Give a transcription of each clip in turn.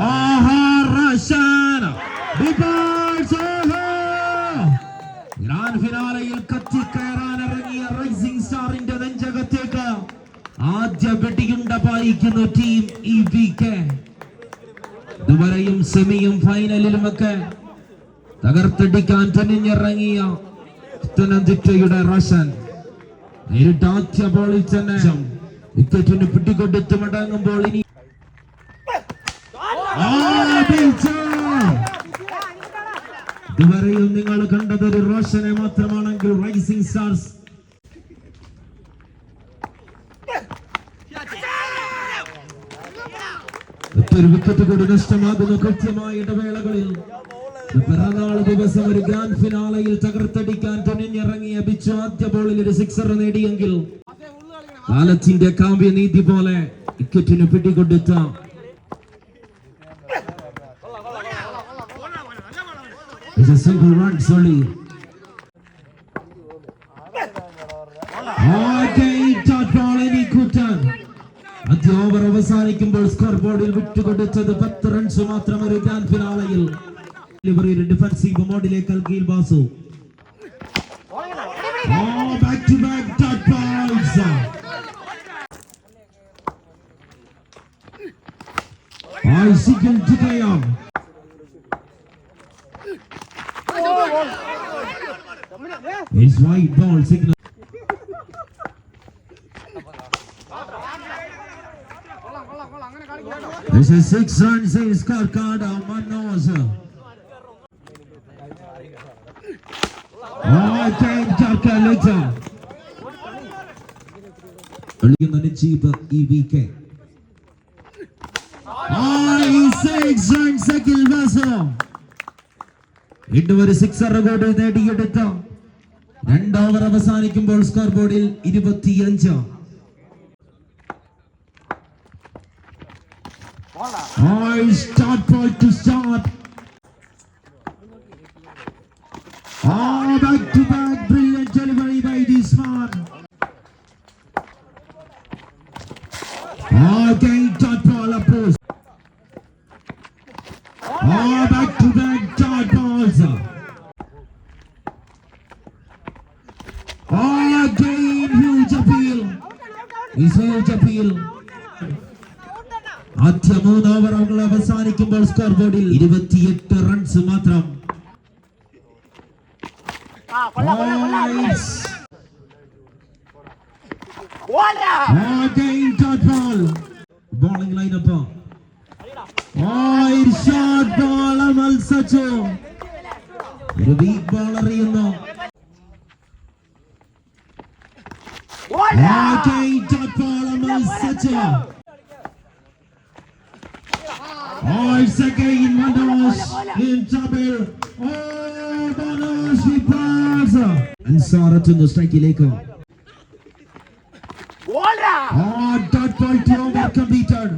ഓഹോ ഗ്രാൻഡ് ഫിനാലയിൽ കത്തിക്കയറാൻ ഇറങ്ങിയ റൈസിംഗ് സ്റ്റാറിന്റെ നെഞ്ചകത്തേക്ക് ആദ്യ വെടിയുണ്ട പായിക്കുന്നു ടീം ഇ വി കെ. ഇതുവരെയും സെമിയും ഫൈനലിലുമൊക്കെ തകർത്തടിക്കാൻ തുനിഞ്ഞിറങ്ങിയ പത്തനംതിട്ടയുടെ റഷൻ നേരിട്ട് ആദ്യ ബോളിൽ തന്നെ വിക്കറ്റിന് പിടികൊടുത്ത് മടങ്ങുമ്പോൾ ഇനി! ഇതുവരെയും നിങ്ങൾ കണ്ടത് ഒരു റോഷനെ മാത്രമാണെങ്കിൽ റൈസിംഗ് സ്റ്റാർസ് മറ്റൊരു വിക്കറ്റ് കൂടി നഷ്ടമാകുന്നു കൃത്യമായ ഇടവേളകളിൽ പിറന്നാൾ ദിവസം ഒരു ഗ്രാൻഡ് ഫിനാലയിൽ തകർത്തടിക്കാൻ തുനിഞ്ഞിറങ്ങിയ ബിച്ചു ആദ്യ ബോളിൽ ഒരു സിക്സർ നേടിയെങ്കിൽ കാലത്തിന്റെ കാവ്യനീതി പോലെ വിക്കറ്റിന് പിടികൊടുത്ത It's a simple run, Sully. ആദ്യ ഓവർ അവസാനിക്കുമ്പോൾ സ്കോർ ബോർഡിൽ വിട്ടുകൊടുത്തത് പത്ത് റൺസ് മാത്രം ഒരു ഗ്രാൻഡ് ഫിനാലയിൽ ഡെലിവറി ഒരു ഡിഫൻസീവ് മോഡിലേക്ക് നൽകിയിൽ Basu back to back dot balls Icicle Tikayam. It's white ball signal. This is six runs in scorecard of Manos. Okay, Jarka later. കളിക്കുന്ന Najeeb E V K six runs Akhil Vasu വീണ്ടും ഒരു sixer കൂടി നേടിയെടുത്ത രണ്ട് over അവസാനിക്കുമ്പോൾ score ബോർഡിൽ ഇരുപത്തിയഞ്ച് Oh, start ball to start. Oh, back to back, brilliant delivery by this man. Ah, Again, അവസാനിക്കുമ്പോൾ സ്കോർ ബോർഡിൽ ഇരുപത്തിയെട്ട് റൺസ് മാത്രം. ബോളിംഗ് ലൈനപ്പ് ഒരു weak ball it's again Manos in trouble. Oh, Manos with balls. സ്ട്രൈക്കിലേക്ക് to over completed.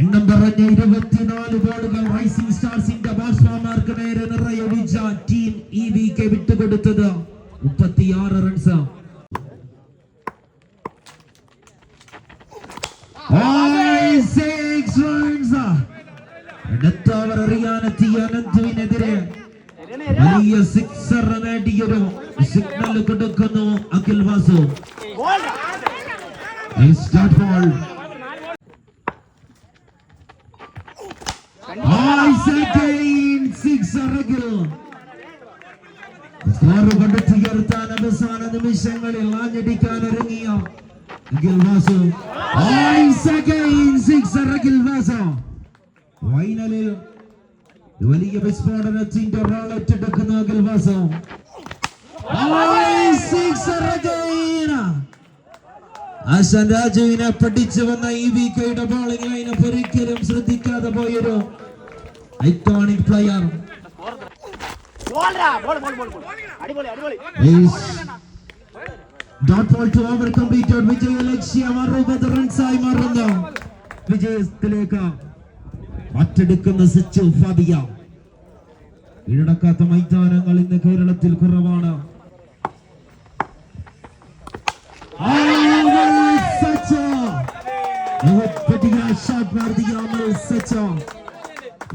എണ്ണം പറഞ്ഞ ഇരുപത്തിനാല് ബോളുകൾ rising സ്റ്റാർസിന്റെ ബാറ്റ്സ്മാൻമാർക്ക് നേരെ നിറയൊഴിച്ച ടീം ഇ വി കെ വിട്ടുകൊടുത്തത് മുപ്പത്തിയാറ് റൺസ് സിക്സ് അനന്തുവിനെതിരെ വലിയ സിക്സർ നേടിയൊരു സിഗ്നൽ കൊടുക്കുന്നു Akhil Vasu. Start ball score കണ്ടെത്തിയുയർത്താൻ അവസാന നിമിഷങ്ങളിൽ ആഞ്ഞടിക്കാൻ ഒരുങ്ങിയ അഖിൽ വാസു. സിക്സർ അഖിൽ വാസു. കാലിൽ വലിയ വിസ്ഫോടനത്തിന്റെ റോളറ്റ് എടുക്കുന്ന അഖിൽവാസം. ആശാൻ രാജുവിനെ പഠിച്ചു വന്ന ഈ വി കെയുടെ ബോളിംഗ് ലൈനപ്പ് ഒരിക്കലും ശ്രദ്ധിക്കാതെ പോയൊരു ഐക്കോണിക് പ്ലെയർ വിജയ ലക്ഷ്യം അറുപത് റൺസായി മാറുന്നു. വിജയത്തിലേക്ക് മറ്റെടുക്കുന്ന സിച്ച് ഫാബിയ കീഴടക്കാത്ത മൈതാനങ്ങൾ ഇന്ന് കേരളത്തിൽ കുറവാണ്.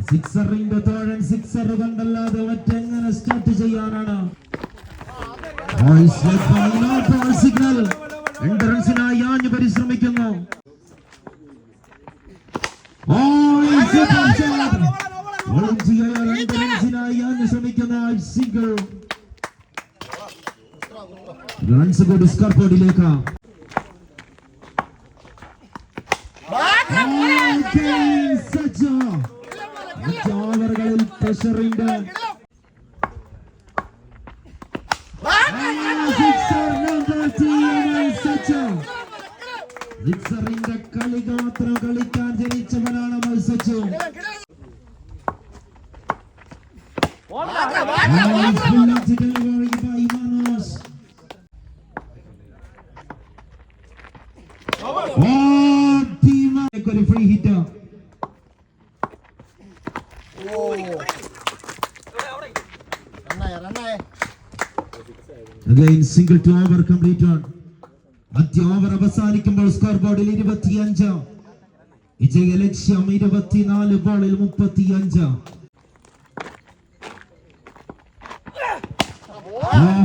സിക്സറിന്റെ തോഴൻ സ്റ്റാർട്ട് ചെയ്യാനാണ്? രണ്ട് സിംഗിൾ റൺസ് കൂടി സ്കോർ ബോർഡിലേക്ക് ഓവറുകളിൽ പ്രഷറിന്റെ സിക്സറിന്റെ കളി മാത്രം കളിക്കാൻ ജനിച്ചവനാണ് മത്സരിച്ചു ഒരു free hit Again, single to over completed. ആദ്യ ഓവർ അവസാനിക്കുമ്പോൾ സ്കോർ ബോർഡിൽ ഇരുപത്തിയഞ്ച് വിജയ ലക്ഷ്യം ഇരുപത്തിനാല് ബോളിൽ മുപ്പത്തിയഞ്ച് Yes!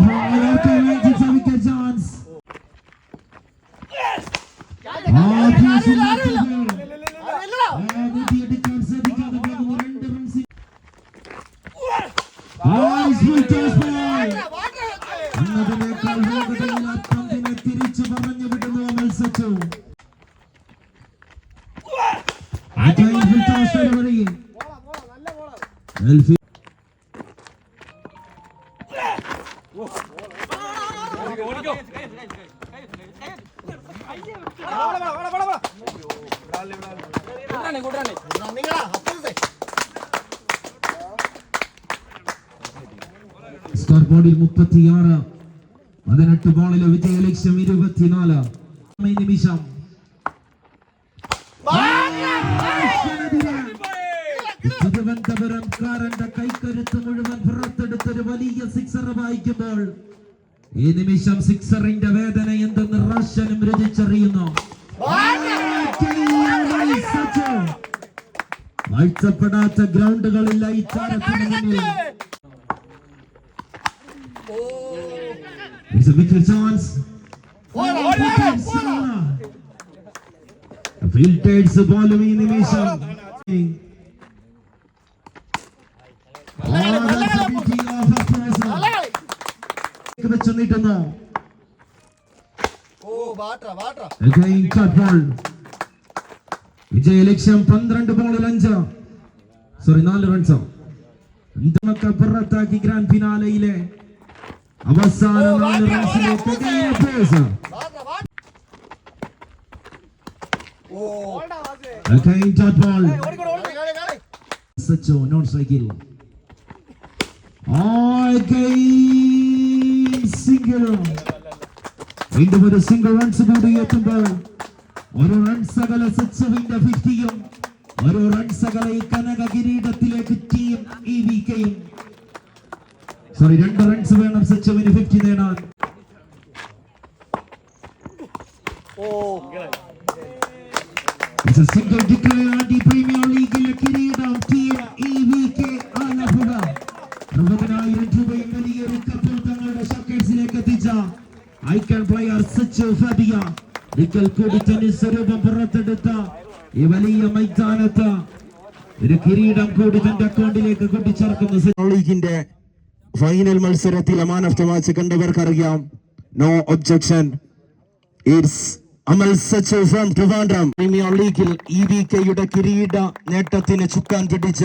സ്കോർ ബോർഡിൽ മുപ്പത്തിയാറ് പതിനെട്ട് ബോളിലെ വിജയ ഇരുപത്തിനാല്. നിമിഷം. മുഴുവൻ വലിയ വായിക്കുമ്പോൾ ഈ നിമിഷം വേദന എന്തെന്ന് റഷ്യനും രുചിച്ചറിയുന്നു. വാഴ്ത്തപ്പെടാത്ത ഗ്രൗണ്ടുകളില്ല ഈ താരത്തിന് മുന്നിൽ It's a wicked chance. Fielders പോലും ഈ നിമിഷം വെച്ച് നീട്ടുന്നു ഓ ബാട്ര ബാട്ര Again cut ball. വിജയ ലക്ഷ്യം പന്ത്രണ്ട് ബോളിൽ അഞ്ച്. സോറി നാല് റൺസോ എന്തൊക്കെ പുറത്താക്കി ഗ്രാൻഡ് ഫിനാലയിലെ അവസാന നാല് റൺസിലേക്ക് നോൺ സ്ട്രൈക്കിൽ സിംഗിൾ വീണ്ടും ഒരു സിംഗിൾ റൺസ് കൂടി എത്തുമ്പോൾ ഒരു റൺസ് അകല സച്ചുവിന്റെ ഫിഫ്റ്റിയും ഒരു റൺസ് അകല ഈ കനക കിരീടത്തിലേക്ക് ടീം ഈ വി കെയും സോറി രണ്ട് റൺസ് വേണം സച്ചുവിന് ഫിഫ്റ്റി നേടാൻ. ഓ It's ഒരിക്കൽ കൂടി ടെന്നീസ് പുറത്തെടുത്ത ഈ വലിയ മൈതാനത്ത് ഒരു കിരീടം കൂടി തന്റെ അക്കൗണ്ടിലേക്ക് കൂട്ടിച്ചേർക്കുന്ന ലീഗിന്റെ ഫൈനൽ മത്സരത്തിലെ man of the match കണ്ടവർക്കറിയാം. No objection it's Amal Sach from Trivandrum premier ലീഗിൽ ഇ വി കെയുടെ കിരീട നേട്ടത്തിന് ചുക്കാൻ പിടിച്ച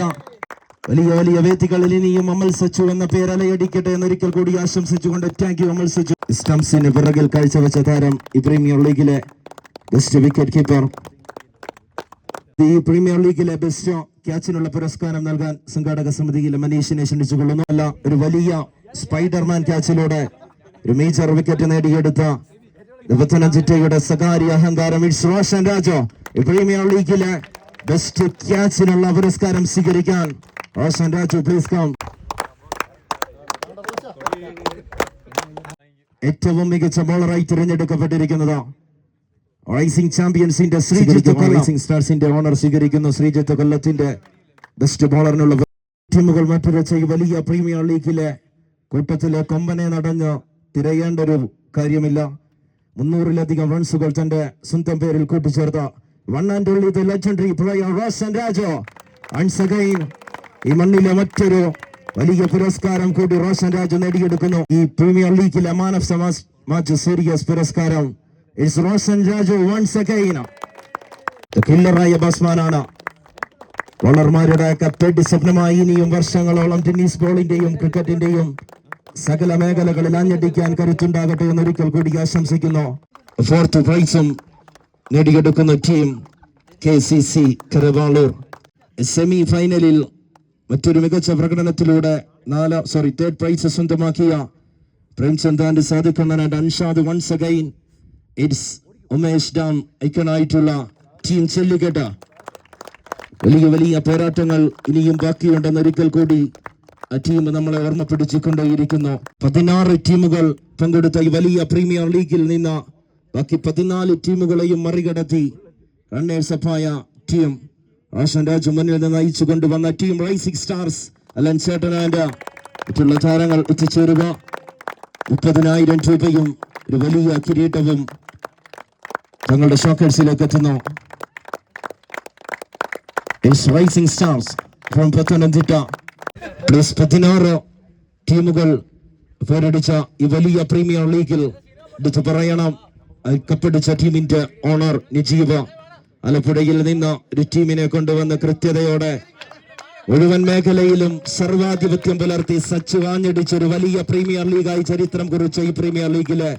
വലിയ വലിയ വേദികളിൽ ഇനിയും അമൽ സച്ചു എന്ന പേര് അലയടിക്കട്ടെ എന്നൊരിക്കൽ കൂടി ആശംസിച്ചുകൊണ്ട് താങ്ക് യു അമൽ സച്ചു സ്റ്റംസിന് പിറകിൽ കാഴ്ചവെച്ച താരം ഈ പ്രീമിയർ ലീഗിലെ ബെസ്റ്റ് വിക്കറ്റ് കീപ്പർ ഈ പ്രീമിയർ ലീഗിലെ ബെസ്റ്റ് ക്യാച്ചിനുള്ള പുരസ്കാരം നൽകാൻ സംഘാടക സമിതിയിലെ മനീഷിനെ ക്ഷണിച്ചുകൊള്ളുന്നു അല്ല ഒരു വലിയ സ്പൈഡർമാൻ ക്യാച്ചിലൂടെ ഒരു മേജർ വിക്കറ്റ് നേടിയെടുത്ത പത്തനംതിട്ടയുടെ സകാരി അഹങ്കാരം ഇറ്റ്സ് റോഷൻ രാജോ പ്രീമിയർ ലീഗിലെ ബെസ്റ്റ് ക്യാച്ചിനുള്ള പുരസ്കാരം സ്വീകരിക്കാൻ റോഷൻ രാജു പ്ലീസ് കം ഏറ്റവും മികച്ച ബോളറായി തിരഞ്ഞെടുക്കപ്പെട്ടിരിക്കുന്നത് റൈസിംഗ് ചാമ്പ്യൻസിന്റെ ശ്രീജിത്ത് റൈസിംഗ് സ്റ്റാർസിന്റെ ഓണർ സ്വീകരിക്കുന്നു. ശ്രീജിത്ത് കൊല്ലത്തിന്റെ ബെസ്റ്റ് ബോളറിനുള്ള ടീമുകൾ മറ്റൊരു ഈ വലിയ പ്രീമിയർ ലീഗിലെ കൂട്ടത്തിലെ കൊമ്പനെ നടഞ്ഞ് തിരയേണ്ട ഒരു കാര്യമില്ല. മുന്നൂറിലധികം റൺസുകൾ തന്റെ സ്വന്തം പേരിൽ കൂട്ടിച്ചേർത്ത one and only the legendary player Roshan Rajo once again ഈ മണ്ണിലെ മറ്റൊരു വലിയ പുരസ്കാരം കൂടി റോഷൻ രാജു നേടിയെടുക്കുന്നു. ഈ പ്രീമിയർ ലീഗിലെ മാൻ ഓഫ് സമാസ് മാച്ച് സീരിയസ് പുരസ്കാരം. Is Roshan Raju once again ആയ ബാസ്മാനാണ് ബോളർമാരുടെ കപ്പേറ്റ് സ്വപ്നമായി ഇനിയും വർഷങ്ങളോളം ടെന്നീസ് ബോളിന്റെയും ക്രിക്കറ്റിന്റെയും സകല മേഖലകളിൽ അഞ്ഞടിക്കാൻ കരുത്തുണ്ടാകട്ടെ എന്ന് ഒരിക്കൽ കൂടി ആശംസിക്കുന്നു. ഫോർത്ത് പ്രൈസും നേടിയെടുക്കുന്ന team K C C Karavalur semi ഫൈനലിൽ മറ്റൊരു മികച്ച പ്രകടനത്തിലൂടെ നാല് സോറി തേർഡ് പ്രൈസ് സ്വന്തമാക്കിയ Premchand and Sadhukannan and Anshad once again it's Umesh dam ഐക്കണായിട്ടുള്ള ടീം ചെല്ലിക്കെട്ട് വലിയ വലിയ പോരാട്ടങ്ങൾ ഇനിയും ബാക്കിയുണ്ടെന്ന് ഒരിക്കൽ കൂടി ആ ടീം നമ്മളെ ഓർമ്മപ്പെടുത്തിക്കൊണ്ടേയിരിക്കുന്നു. പതിനാറ് ടീമുകൾ പങ്കെടുത്ത ഈ വലിയ പ്രീമിയർ ലീഗിൽ നിന്ന് ബാക്കി പതിനാല് ടീമുകളെയും മറികടത്തി റണ്ണേഴ്സ് ടീം റോഷൻ രാജു മുന്നിൽ നിന്ന് നയിച്ചു കൊണ്ടുവന്ന ടീം റൈസിംഗ് സ്റ്റാർസ് അലൻ ചേട്ടൻ ആൻഡ് മറ്റുള്ള താരങ്ങൾ എത്തിച്ചേരുക. മുപ്പതിനായിരം രൂപയും ഒരു വലിയ കിരീടവും തങ്ങളുടെ ഷോക്കേഴ്സിലേക്ക് എത്തുന്നു. Rising stars from Pathanamthitta plus പതിനാറ് ടീമുകൾ പേരടിച്ച ഈ വലിയ പ്രീമിയർ ലീഗിൽ എടുത്തു പറയണം. കപ്പടിച്ച ടീമിന്റെ ഓണർ നിജീവ ആലപ്പുഴയിൽ നിന്ന് ഒരു ടീമിനെ കൊണ്ടുവന്ന് കൃത്യതയോടെ മുഴുവൻ മേഖലയിലും സർവാധിപത്യം പുലർത്തി സച്ച് വാഞ്ഞടിച്ച ഒരു വലിയ പ്രീമിയർ ലീഗായി ചരിത്രം കുറിച്ച ഈ പ്രീമിയർ ലീഗിലെ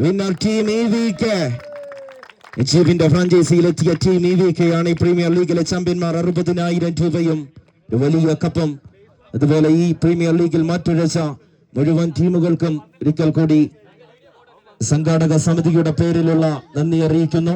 വിന്നർ ടീം വീക്ക് എച്ചീഫിന്റെ ഫ്രാഞ്ചൈസിയിലെത്തിയ ടീം ഇ വി ആണ് ഈ പ്രീമിയർ ലീഗിലെ ചാമ്പ്യന്മാർ. അറുപതിനായിരം രൂപയും വലിയ കപ്പം. അതുപോലെ ഈ പ്രീമിയർ ലീഗിൽ മാറ്റുരച്ച മുഴുവൻ ടീമുകൾക്കും ഒരിക്കൽ കൂടി സംഘാടക സമിതിയുടെ പേരിലുള്ള നന്ദി അറിയിക്കുന്നു.